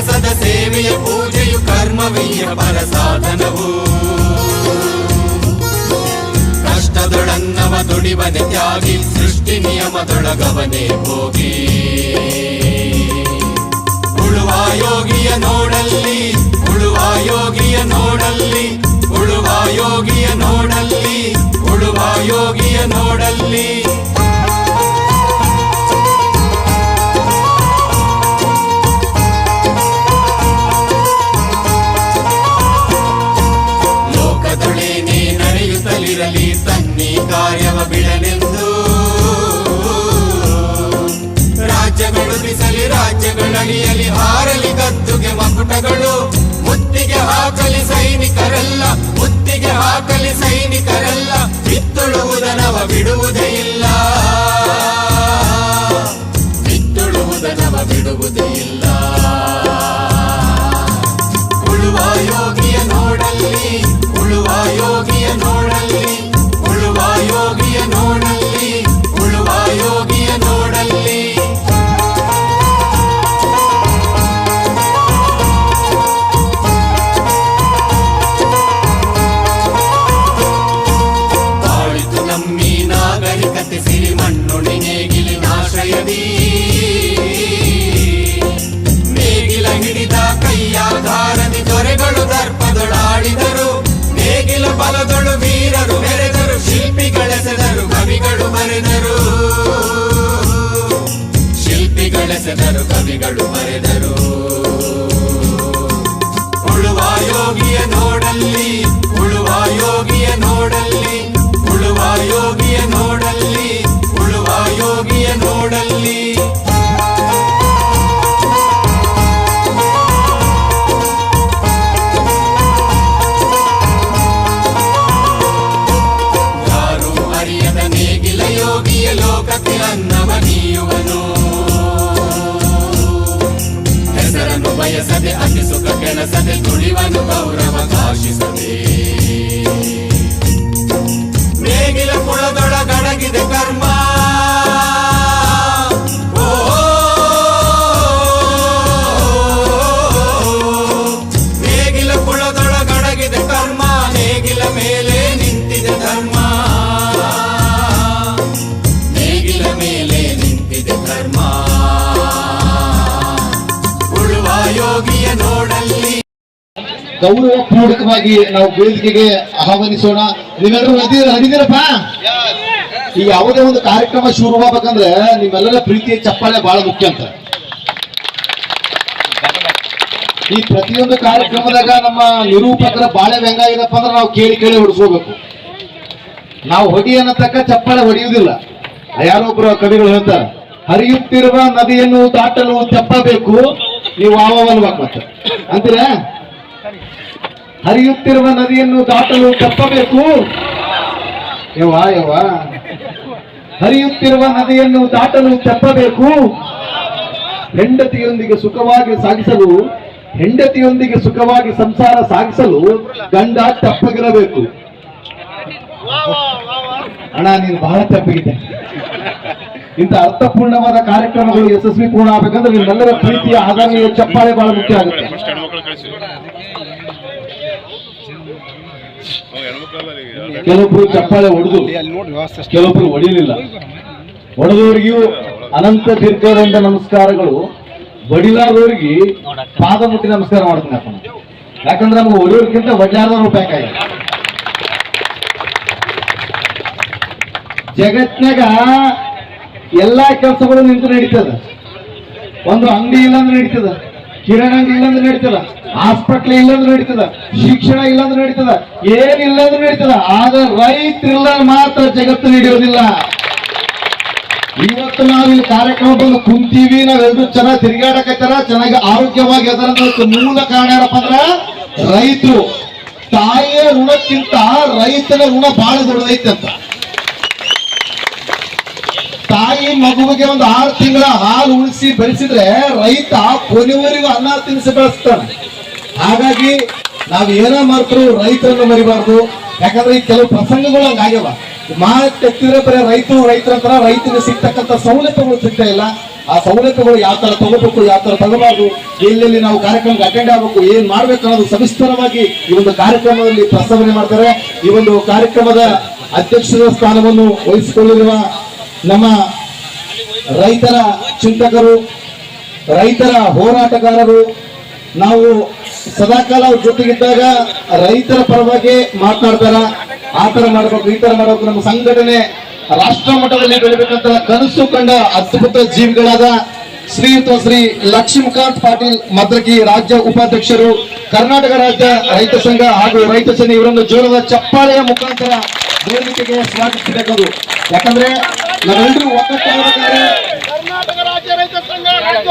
ಕೆಲಸದ ಸೇವೆಯ ಪೂಜೆಯು ಕರ್ಮವೀಯ ಪರ ಸಾಧನವು. ಕಷ್ಟದೊಡನ್ನವ ದುಡಿವನೆ ತ್ಯಾಗಿ, ಸೃಷ್ಟಿ ನಿಯಮದೊಳಗವನೆ ಹೋಗಿ. ಉಳುವ ಯೋಗಿಯ ನೋಡಲ್ಲಿ, ಉಳುವ ಯೋಗಿಯ ನೋಡಲ್ಲಿ, ಉಳುವ ಯೋಗಿಯ ನೋಡಲ್ಲಿ रणियलिहार ಶಿಲ್ಪಿಗಳೆಸೆದರು ಕವಿಗಳು ಮರೆದರು. ಉಳುವ ಯೋಗಿಯ ನೋಡಲ್ಲಿ, ಉಳುವ ಯೋಗಿಯ ನೋಡಲ್ಲಿ, ಉಳುವ ಯೋಗಿಯ ನೋಡಲ್ಲಿ, ಉಳುವ ಯೋಗಿಯ ನೋಡಲ್ಲಿ. ಯಾರು ಅರಿಯದ ನೇಗಿಲ ಯೋಗಿಯ ಲೋಕಕ್ಕೆ ಅನ್ನವ ನೀಯುವನು? ಹೆಸರನ್ನು ಬಯಸದೆ ಅತಿ ಸುಖ ಕೆಣಸದೆ ತುಳಿವನು ಗೌರವ ಕಾಶಿಸದೆ ಗೌರವ ನಾವು ವೇದಿಕೆಗೆ ಆಹ್ವಾನಿಸೋಣ. ನೀವೆಲ್ಲರೂ ಹರಿದಿರ ಹರಿದಿರಪ್ಪ ಈ ಯಾವುದೇ ಒಂದು ಕಾರ್ಯಕ್ರಮ ಶುರುವಾಗಬೇಕಂದ್ರೆ ನಿಮ್ಮೆಲ್ಲರ ಪ್ರೀತಿಯ ಚಪ್ಪಾಳೆ ಬಹಳ ಮುಖ್ಯ ಅಂತ. ಈ ಪ್ರತಿಯೊಂದು ಕಾರ್ಯಕ್ರಮದಾಗ ನಮ್ಮ ನಿರೂಪಕರ ಬಾಳೆ ವ್ಯಂಗಾಗಿದಪ್ಪ ಅಂದ್ರೆ ನಾವು ಕೇಳಿ ಕೇಳಿ ಹೊಡಿಸ್ಕೋಬೇಕು. ನಾವು ಹೊಡಿ ಅನ್ನತಕ್ಕ ಚಪ್ಪಾಳೆ ಹೊಡೆಯುವುದಿಲ್ಲ. ಯಾರೊಬ್ರು ಕವಿಗಳು ಹೇಳ್ತಾರೆ, ಹರಿಯುತ್ತಿರುವ ನದಿಯನ್ನು ದಾಟಲು ತೆಪ್ಪಬೇಕು ನೀವು ಆವಲ್ಬೇಕು ಮತ್ತೆ? ಅಂತೀರಾ? ಹರಿಯುತ್ತಿರುವ ನದಿಯನ್ನು ದಾಟಲು ತಪ್ಪಬೇಕು. ಯವಾ ಯವ್ವ. ಹರಿಯುತ್ತಿರುವ ನದಿಯನ್ನು ದಾಟಲು ತಪ್ಪಬೇಕು. ಹೆಂಡತಿಯೊಂದಿಗೆ ಸುಖವಾಗಿ ಸಾಗಿಸಲು, ಹೆಂಡತಿಯೊಂದಿಗೆ ಸುಖವಾಗಿ ಸಂಸಾರ ಸಾಗಿಸಲು ಗಂಡ ತಪ್ಪಗಿರಬೇಕು. ಅಣ್ಣ, ನೀನು ಬಹಳ ತಪ್ಪಿಗಿದೆ. ಇಂಥ ಅರ್ಥಪೂರ್ಣವಾದ ಕಾರ್ಯಕ್ರಮಗಳು ಯಶಸ್ವಿ ಪೂರ್ಣ ಆಗಬೇಕಂದ್ರೆ ನಿಮ್ಮೆಲ್ಲರ ಪ್ರೀತಿಯ ಆದಾಯ ಚಪ್ಪಾಳೆ ಬಹಳ ಮುಖ್ಯ ಆಗುತ್ತೆ. ಕೆಲವೊಬ್ರು ಚಪ್ಪಾಳೆ ಹೊಡೆದು ಕೆಲವೊಬ್ರು ಹೊಡಿಲಿಲ್ಲ ಹೊಡೆದವರಿಗೂ ಅನಂತ ದೀರ್ಘದಿಂದ ನಮಸ್ಕಾರಗಳು. ಬಡಿಲಾದವ್ರಿಗೆ ಪಾದ ಮುಟ್ಟಿ ನಮಸ್ಕಾರ ಮಾಡ್ತೀನಿ ಅಪ್ಪ. ಯಾಕಂದ್ರೆ ನಮ್ಗೆ ಹೊಡಿಯೋರ್ಕಿಂತ ಹೊಡ್ಲಾರ್ದವ್ರು ಬೇಕಾಗಿದೆ ಜಗತ್ನಾಗ ಎಲ್ಲಾ ಕೆಲಸಗಳು ನಿಂತು ನಡೀತದ. ಒಂದು ಅಂಗಡಿ ಇಲ್ಲಾಂದ್ರೆ ನಡೀತದ. ಕಿರಾಣಿ ಅಂಗಡಿ ಇಲ್ಲಾಂದ್ರೆ ನಡೀತದ. ಹಾಸ್ಪಿಟ್ಲ್ ಇಲ್ಲಂದ್ರೆ ನಡೀತದ, ಶಿಕ್ಷಣ ಇಲ್ಲಂದ್ರೆ ನಡೀತದ ಏನಿಲ್ಲಂದ್ರೆ ನಡೀತದ ಆದ್ರೆ ರೈತರಿಲ್ಲ ಮಾತ್ರ ಜಗತ್ತು ನಡೆಯೋದಿಲ್ಲ. ಇವತ್ತು ನಾವು ಇಲ್ಲಿ ಕಾರ್ಯಕ್ರಮ ಬಂದು ಕುಂತೀವಿ ನಾವೆಲ್ಲರೂ ಚೆನ್ನಾಗಿ ತಿರುಗಾಡಕತ್ತಾರ, ಚೆನ್ನಾಗಿ ಆರೋಗ್ಯವಾಗಿ ಅದರ ಮೂಲ ಕಾರಣ ಏನಪ್ಪ ಅಂದ್ರ ರೈತರು. ತಾಯಿಯ ಋಣಕ್ಕಿಂತ ರೈತನ ಋಣ ಬಹಳ ದೊಡ್ಡದೈತೆ ಅಂತ. ತಾಯಿ ಮಗುವಿಗೆ ಒಂದು ಆರು ತಿಂಗಳ ಹಾಲು ಉಳಿಸಿ ಬೆಳೆಸಿದ್ರೆ ರೈತ ಕೊನೆವರೆಗೂ ಅನ್ನ ತಿನ್ನಿಸಿ ಬೆಳೆಸ್ತಾನೆ. ಹಾಗಾಗಿ ನಾವು ಏನೇ ಮಾಡ್ತರೂ ರೈತರನ್ನು ಮರಿಬಾರ್ದು. ಯಾಕಂದ್ರೆ ಈ ಕೆಲವು ಪ್ರಸಂಗಗಳು ಹಂಗಾಗ್ಯವ ಮಾತು ಎತ್ತಿದ್ರೆ ಬರೀ ರೈತರು ರೈತರ ಹತ್ರ ರೈತರಿಗೆ ಸಿಗ್ತಕ್ಕಂಥ ಸವಲತ್ತುಗಳು ಸಿಗ್ತಾ ಇಲ್ಲ. ಆ ಸವಲತ್ತುಗಳು ಯಾವ ತರ ತಗೋಬೇಕು, ಯಾವ ತರ ತಗೋಬಾರ್ದು, ಎಲ್ಲೆಲ್ಲಿ ನಾವು ಕಾರ್ಯಕ್ರಮಕ್ಕೆ ಅಟೆಂಡ್ ಆಗಬೇಕು, ಏನ್ ಮಾಡ್ಬೇಕು ಅನ್ನೋದು ಸವಿಸ್ತರವಾಗಿ ಈ ಒಂದು ಕಾರ್ಯಕ್ರಮದಲ್ಲಿ ಪ್ರಸ್ತಾವನೆ ಮಾಡ್ತಾರೆ. ಈ ಒಂದು ಕಾರ್ಯಕ್ರಮದ ಅಧ್ಯಕ್ಷರ ಸ್ಥಾನವನ್ನು ವಹಿಸಿಕೊಳ್ಳಿರುವ ನಮ್ಮ ರೈತರ ಚಿಂತಕರು, ರೈತರ ಹೋರಾಟಗಾರರು, ನಾವು ಸದಾಕಾಲ ಅವ್ರ ಜೊತೆಗಿದ್ದಾಗ ರೈತರ ಪರವಾಗಿ ಆ ತರ ಮಾಡ್ಬೇಕು, ಈ ತರ ಮಾಡ್ಬೇಕು. ನಮ್ಮ ಸಂಘಟನೆ ರಾಷ್ಟ್ರ ಮಟ್ಟದಲ್ಲಿ ಬೆಳಿಬೇಕಂತ ಕನಸು ಕಂಡ ಅದ್ಭುತ ಜೀವಿಗಳಾದ ಶ್ರೀಯುತ ಶ್ರೀ ಲಕ್ಷ್ಮೀಕಾಂತ್ ಪಾಟೀಲ್ ಮದ್ರಗಿ ರಾಜ್ಯ ಉಪಾಧ್ಯಕ್ಷರು, ಕರ್ನಾಟಕ ರಾಜ್ಯ ರೈತ ಸಂಘ ಹಾಗೂ ರೈತ ಸೇನೆ ಇವರನ್ನು ಜೋರದ ಚಪ್ಪಾಳೆಯ ಮುಖಾಂತರ ವೇದಿಕೆಗೆ ಸ್ವಾಗತಿಸಬೇಕದು. ಯಾಕಂದ್ರೆ ನಾವೆಲ್ಲರೂ ಒಕ್ಕಟ್ಟಾಗಬೇಕಾದ್ರೆ ಕರ್ನಾಟಕ ರಾಜ್ಯ ರೈತ ಸಂಘ, ರಾಜ್ಯ